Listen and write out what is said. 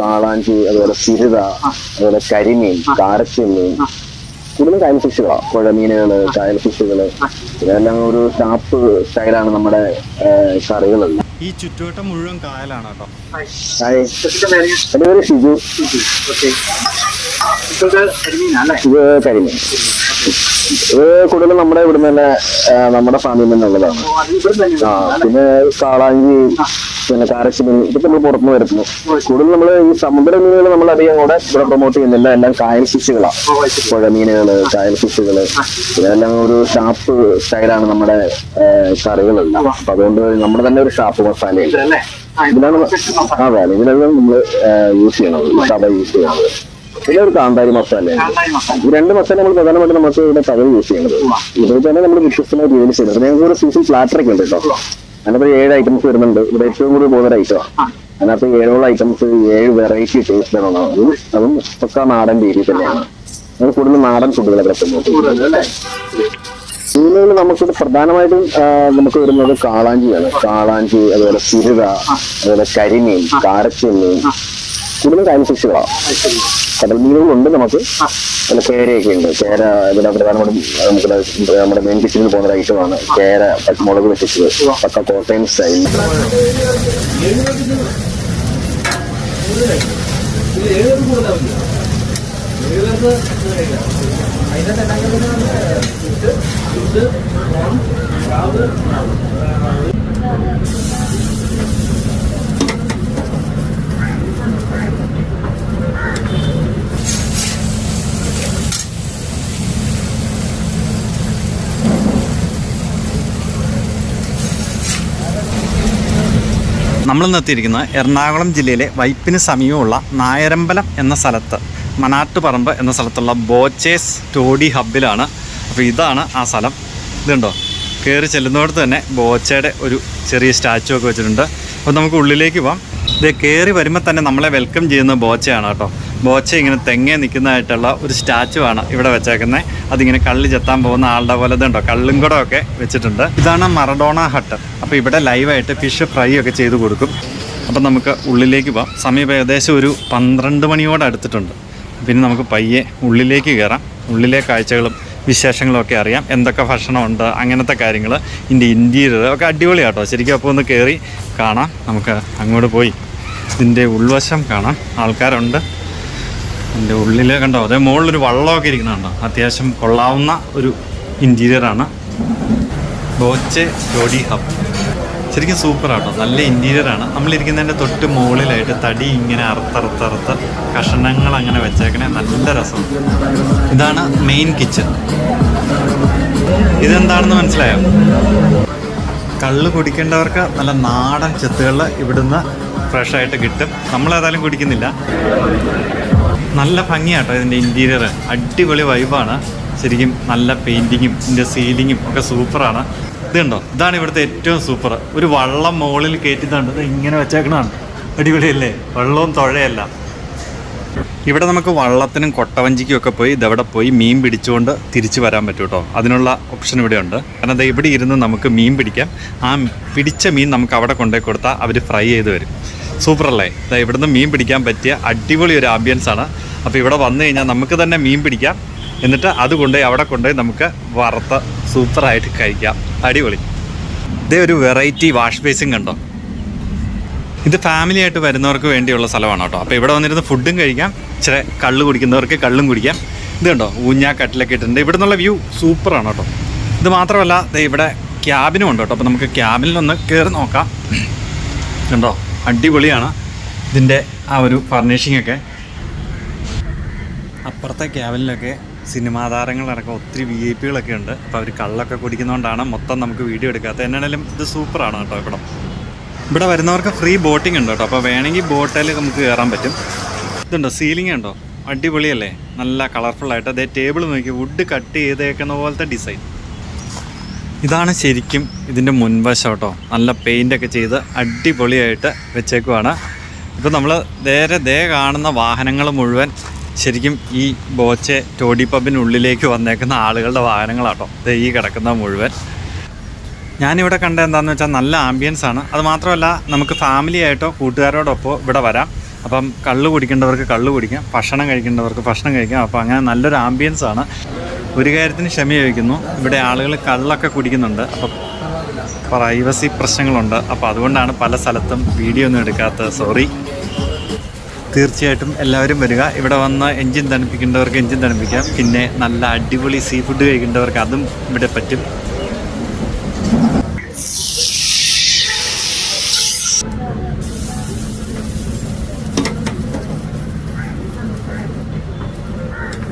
കാളാഞ്ചി അതുപോലെ സിരുത അതുപോലെ കരിമീൻ കാരച്ചമീൻ കൂടുതലും കായൽ ഫിഷുകളാണ് പുഴമീനുകൾ കായൽ ഫിഷുകൾ ഇതെല്ലാം ഒരു ഷാപ്പ് സ്റ്റൈലാണ് നമ്മുടെ കറികളുള്ളത്. ഈ ചുറ്റുവട്ടം മുഴുവൻ കായലാണ് കേട്ടോ പേര് ഷിജു. ഇത് കരിമീൻ. ഇത് കൂടുതലും നമ്മുടെ ഇവിടുന്ന് തന്നെ നമ്മുടെ ഫാമിൽ നിന്നുള്ളതാണ്. ആ പിന്നെ കാളാഞ്ചി പിന്നെ കാരശ്ശിമീൻ ഇതൊക്കെ നമ്മൾ പുറത്തുനിന്ന് വരുന്നു. കൂടുതൽ നമ്മൾ ഈ സമുദ്ര മീനുകൾ നമ്മൾ അധികം കൂടെ ഇവിടെ പ്രൊമോട്ട് ചെയ്യുന്നില്ല. എല്ലാം കായൽ ഫിഷുകളാണ് പുഴമീനുകൾ കായൽ ഫിഷുകൾ ഇതെല്ലാം ഒരു ഷാപ്പ് സ്റ്റൈലാണ് നമ്മുടെ കറികളുള്ള അപ്പൊ അതുകൊണ്ട് നമ്മുടെ തന്നെ ഒരു ഷാപ്പ് മസാലയുണ്ട് ഇതിലാണ് അതെ ഇതിലാണ് നമ്മൾ യൂസ് ചെയ്യണത് കഥ യൂസ് ചെയ്യണത് പിന്നെ ഒരു കാന്താരി മസാല ഈ രണ്ട് മസാല നമ്മൾ പ്രധാനമായിട്ട് നമുക്ക് ഇവിടെ കഥ യൂസ് ചെയ്യുന്നത്. ഇതിൽ തന്നെ നമ്മൾ വ്യത്യസ്തമായ രീതിയിൽ ചെയ്യുന്നത്. ഞങ്ങൾക്ക് ഒരു സീസൺ ഫ്ലാറ്റർ ഒക്കെ ഉണ്ട് കേട്ടോ. അതിനകത്ത് ഏഴ് ഐറ്റംസ് വരുന്നുണ്ട്. ഇവിടെ ഏറ്റവും കൂടുതൽ പോകുന്ന ഐറ്റമാണ് അതിനകത്ത് ഏഴോളം ഐറ്റംസ് ഏഴ് വെറൈറ്റി ടേസ്റ്റ് ആണ് അതും ഒക്കെ നാടൻ രീതി തന്നെയാണ് അത് കൂടുതൽ നാടൻ ഫുഡുകളൊക്കെ പ്രമോട്ട് മീനുകൾ നമുക്ക് പ്രധാനമായിട്ടും നമുക്ക് വരുന്നത് കാളാഞ്ചിയാണ് കാളാഞ്ചി അതുപോലെ ചിരുക അതുപോലെ കരിമീൻ കാരച്ചമീൻ കൂടുതലും കായൽ ഫിഷുകളാണ് കടൽ മീനുകളുണ്ട് നമുക്ക്. പിന്നെ കേരയൊക്കെ ഉണ്ട്. കേര ഇവിടെ പ്രധാനമായിട്ടും നമുക്ക് നമ്മുടെ മെയിൻ കിച്ചണിൽ പോകുന്ന ഒരു ഐറ്റമാണ് കേര പച്ചമുളക് വെച്ചിട്ട് പക്ക കോട്ടയം സ്റ്റൈൽ നമ്മൾ നിർത്തിയിരിക്കുന്നത് എറണാകുളം ജില്ലയിലെ വൈപ്പിന് സമീപമുള്ള നായരമ്പലം എന്ന സ്ഥലത്ത് മനാട്ടുപറമ്പ് എന്ന സ്ഥലത്തുള്ള ബോച്ചേസ് ടോഡി ഹബിലാണ് അപ്പോൾ ഇതാണ് ആ സ്ഥലം. ഇതുണ്ടോ? കയറി ചെല്ലുന്നിടത്ത് തന്നെ ബോച്ചയുടെ ഒരു ചെറിയ സ്റ്റാച്ചു ഒക്കെ വെച്ചിട്ടുണ്ട്. അപ്പോൾ നമുക്ക് ഉള്ളിലേക്ക് പോവാം. ഇത് കയറി വരുമ്പോൾ തന്നെ നമ്മളെ വെൽക്കം ചെയ്യുന്ന ബോച്ചയാണ് കേട്ടോ. ബോച്ച ഇങ്ങനെ തെങ്ങേ നിൽക്കുന്നതായിട്ടുള്ള ഒരു സ്റ്റാച്ചു ആണ് ഇവിടെ വെച്ചേക്കുന്നത്. അതിങ്ങനെ കള്ളി ചെത്താൻ പോകുന്ന ആളുടെ പോലെ ഇതുണ്ടോ കള്ളും കൂടെ ഒക്കെ വെച്ചിട്ടുണ്ട്. ഇതാണ് മറഡോണ ഹട്ട്. അപ്പോൾ ഇവിടെ ലൈവായിട്ട് ഫിഷ് ഫ്രൈ ഒക്കെ ചെയ്ത് കൊടുക്കും. അപ്പം നമുക്ക് ഉള്ളിലേക്ക് പോകാം സമീപം ഏകദേശം ഒരു പന്ത്രണ്ട് മണിയോട് അടുത്തിട്ടുണ്ട്. പിന്നെ നമുക്ക് പയ്യെ ഉള്ളിലേക്ക് കയറാം. ഉള്ളിലെ കാഴ്ചകളും വിശേഷങ്ങളും ഒക്കെ അറിയാം. എന്തൊക്കെ ഭക്ഷണമുണ്ട് അങ്ങനത്തെ കാര്യങ്ങൾ ഇതിന്റെ ഇന്റീരിയർ ഒക്കെ അടിപൊളിയാട്ടോ ശരിക്കും അപ്പോൾ ഒന്ന് കയറി കാണാം. നമുക്ക് അങ്ങോട്ട് പോയി. ഇതിന്റെ ഉൾവശം കാണാം. ആൾക്കാരുണ്ട്. എന്റെ ഉള്ളിലെ കണ്ടോ? അതേ മുകളിലൊരു വള്ളമൊക്കെ ഇരിക്കുന്നുണ്ടോ അത്യാവശ്യം കൊള്ളാവുന്ന ഒരു ഇന്റീരിയറാണ് ബോച്ചെ ജോഡി ഹബ്. ശരിക്കും സൂപ്പറാട്ടോ നല്ല ഇന്റീരിയറാണ് നമ്മളിരിക്കുന്നതിന്റെ തൊട്ട് മുകളിലായിട്ട് തടി ഇങ്ങനെ അറുത്തറുത്തറുത്ത് കഷണങ്ങൾ അങ്ങനെ വെച്ചേക്കണേ നല്ല രസം. ഇതാണ് മെയിൻ കിച്ചൺ ഇതെന്താണെന്ന് മനസ്സിലായോ? കള്ള് കുടിക്കേണ്ടവർക്ക് നല്ല നാടൻ ചെത്തുകൾ ഇവിടുന്ന് ഫ്രഷായിട്ട് കിട്ടും. നമ്മളേതായാലും കുടിക്കുന്നില്ല. നല്ല ഭംഗിയാട്ടോ ഇതിന്റെ ഇന്റീരിയർ അടിപൊളി വൈബാണ് ശരിക്കും നല്ല പെയിന്റിങ്ങും ഇതിന്റെ സീലിങ്ങും ഒക്കെ സൂപ്പറാണ്. ഇതുണ്ടോ? ഇതാണ് ഇവിടുത്തെ ഏറ്റവും സൂപ്പർ ഒരു വള്ളം മുകളിൽ കയറ്റുന്നുണ്ട് ഇത് ഇങ്ങനെ വെച്ചേക്കണതാണ്. അടിപൊളിയല്ലേ? വെള്ളവും തുഴയല്ല. ഇവിടെ നമുക്ക് വള്ളത്തിനും കൊട്ടവഞ്ചിക്കും ഒക്കെ പോയി ഇതവിടെ പോയി മീൻ പിടിച്ചുകൊണ്ട് തിരിച്ചു വരാൻ പറ്റും കേട്ടോ അതിനുള്ള ഓപ്ഷൻ ഇവിടെ ഉണ്ട് കാരണം അത് ഇവിടെ ഇരുന്ന് നമുക്ക് മീൻ പിടിക്കാം. ആ പിടിച്ച മീൻ നമുക്ക് അവിടെ കൊണ്ടുപോയി കൊടുത്താൽ അവർ ഫ്രൈ ചെയ്ത് വരും. സൂപ്പറല്ലേ? ഇവിടുന്ന് മീൻ പിടിക്കാൻ പറ്റിയ അടിപൊളി ഒരു ആംബിയൻസ് ആണ്. അപ്പോൾ ഇവിടെ വന്നു കഴിഞ്ഞാൽ നമുക്ക് തന്നെ മീൻ പിടിക്കാം. എന്നിട്ട് അത് കൊണ്ടുപോയി അവിടെ കൊണ്ടുപോയി നമുക്ക് വറുത്ത് സൂപ്പറായിട്ട് കഴിക്കാം. അടിപൊളി. ഇതേ ഒരു വെറൈറ്റി വാഷ് ബേസിൻ കണ്ടോ? ഇത് ഫാമിലി ആയിട്ട് വരുന്നവർക്ക് വേണ്ടിയുള്ള സ്ഥലമാണ് കേട്ടോ. അപ്പോൾ ഇവിടെ വന്നിരുന്ന് ഫുഡും കഴിക്കാം. ഇച്ചിരി കള്ള് കുടിക്കുന്നവർക്ക് കള്ളും കുടിക്കാം. ഇത് കണ്ടോ? ഊഞ്ഞാ കട്ടിലൊക്കെ ഇട്ടിട്ടുണ്ട്. ഇവിടെ നിന്നുള്ള വ്യൂ സൂപ്പറാണ് കേട്ടോ. ഇത് മാത്രമല്ല ഇവിടെ ക്യാബിനും ഉണ്ട് കേട്ടോ. അപ്പോൾ നമുക്ക് ക്യാബിനിലൊന്ന് കയറി നോക്കാം. കണ്ടോ? അടിപൊളിയാണ്. ഇതിന്റെ ആ ഒരു ഫർണിഷിംഗ് ഒക്കെ. അപ്പുറത്തെ ക്യാബിനിലൊക്കെ സിനിമാ താരങ്ങളടക്കം ഒത്തിരി വി ഐ പികളൊക്കെ ഉണ്ട്. അപ്പോൾ അവർ കള്ളൊക്കെ കുടിക്കുന്നതുകൊണ്ടാണ് മൊത്തം നമുക്ക് വീഡിയോ എടുക്കാത്തത്. എന്നാണേലും ഇത് സൂപ്പറാണ് കേട്ടോ ഇവിടെ. ഇവിടെ വരുന്നവർക്ക് ഫ്രീ ബോട്ടിംഗ് ഉണ്ട് കേട്ടോ. അപ്പോൾ വേണമെങ്കിൽ ബോട്ടിൽ നമുക്ക് കയറാൻ പറ്റും. ഇതുണ്ടോ? സീലിംഗ് ഉണ്ടോ? അടിപൊളിയല്ലേ? നല്ല കളർഫുള്ളായിട്ട് അതേ ടേബിൾ നോക്കി. വുഡ് കട്ട് ചെയ്തേക്കുന്ന പോലത്തെ ഡിസൈൻ ഇതാണ് ശരിക്കും ഇതിന്റെ മുൻവശം കേട്ടോ. നല്ല പെയിന്റൊക്കെ ചെയ്ത് അടിപൊളിയായിട്ട് വെച്ചേക്കുവാണ്. ഇപ്പോൾ നമ്മൾ നേരെ ദേ കാണുന്ന വാഹനങ്ങൾ മുഴുവൻ ശരിക്കും ഈ ബോച്ചെ ടോഡി പബിനുള്ളിലേക്ക് വന്നേക്കുന്ന ആളുകളുടെ വാഹനങ്ങളാട്ടോ. ദേ ഈ കിടക്കുന്ന മുഴുവൻ. ഞാനിവിടെ കണ്ട എന്താണെന്ന് വെച്ചാൽ നല്ല ആംബിയൻസ് ആണ്. അത് മാത്രമല്ല നമുക്ക് ഫാമിലി ആയിട്ടോ കൂട്ടുകാരോടൊപ്പോ ഇവിടെ വരാം. അപ്പം കള്ള് കുടിക്കേണ്ടവർക്ക് കള്ള് കുടിക്കാം ഭക്ഷണം കഴിക്കേണ്ടവർക്ക് ഭക്ഷണം കഴിക്കാം. അപ്പം അങ്ങനെ നല്ലൊരു ആംബിയൻസ് ആണ്. ഒരു കാര്യത്തിന് ക്ഷമ ചോദിക്കുന്നു ഇവിടെ ആളുകൾ കള്ളൊക്കെ കുടിക്കുന്നുണ്ട്. അപ്പം പ്രൈവസി പ്രശ്നങ്ങളുണ്ട്. അപ്പോൾ അതുകൊണ്ടാണ് പല സ്ഥലത്തും വീഡിയോ ഒന്നും എടുക്കാത്തത്. സോറി തീർച്ചയായിട്ടും എല്ലാവരും വരിക. ഇവിടെ വന്ന് എൻജിൻ തണുപ്പിക്കേണ്ടവർക്ക് എൻജിൻ തണുപ്പിക്കാം. പിന്നെ നല്ല അടിപൊളി സീ ഫുഡ് കഴിക്കേണ്ടവർക്ക് അതും ഇവിടെ പറ്റും.